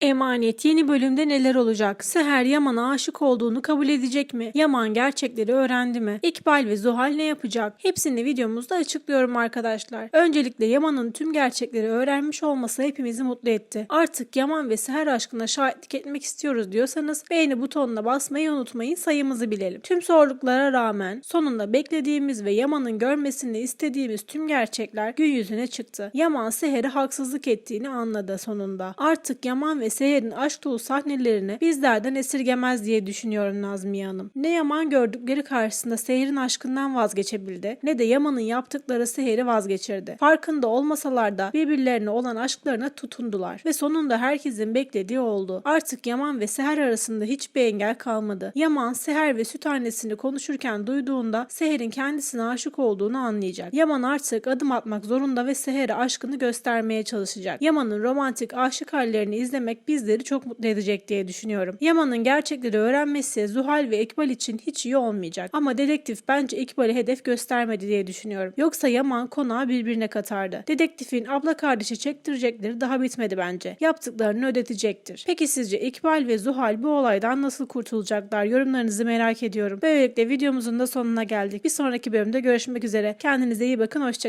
Emanet yeni bölümde neler olacak? Seher Yaman'a aşık olduğunu kabul edecek mi? Yaman gerçekleri öğrendi mi? İkbal ve Zuhal ne yapacak? Hepsini videomuzda açıklıyorum arkadaşlar. Öncelikle Yaman'ın tüm gerçekleri öğrenmiş olması hepimizi mutlu etti. Artık Yaman ve Seher aşkına şahitlik etmek istiyoruz diyorsanız beğeni butonuna basmayı unutmayın sayımızı bilelim. Tüm zorluklara rağmen sonunda beklediğimiz ve Yaman'ın görmesini istediğimiz tüm gerçekler gün yüzüne çıktı. Yaman Seher'e haksızlık ettiğini anladı sonunda. Artık Yaman ve Seher'in aşk dolu sahnelerini bizlerden esirgemez diye düşünüyorum Nazmiye Hanım. Ne Yaman gördükleri karşısında Seher'in aşkından vazgeçebildi ne de Yaman'ın yaptıkları Seher'i vazgeçirdi. Farkında olmasalar da birbirlerine olan aşklarına tutundular ve sonunda herkesin beklediği oldu. Artık Yaman ve Seher arasında hiçbir engel kalmadı. Yaman Seher ve süt annesini konuşurken duyduğunda Seher'in kendisine aşık olduğunu anlayacak. Yaman artık adım atmak zorunda ve Seher'e aşkını göstermeye çalışacak. Yaman'ın romantik aşık hallerini izlemek bizleri çok mutlu edecek diye düşünüyorum. Yaman'ın gerçekleri öğrenmesi Zuhal ve İkbal için hiç iyi olmayacak. Ama dedektif bence İkbal'e hedef göstermedi diye düşünüyorum. Yoksa Yaman konağı birbirine katardı. Dedektifin abla kardeşi çektirecekleri daha bitmedi bence. Yaptıklarını ödetecektir. Peki sizce İkbal ve Zuhal bu olaydan nasıl kurtulacaklar? Yorumlarınızı merak ediyorum. Böylelikle videomuzun da sonuna geldik. Bir sonraki bölümde görüşmek üzere. Kendinize iyi bakın. Hoşçakalın.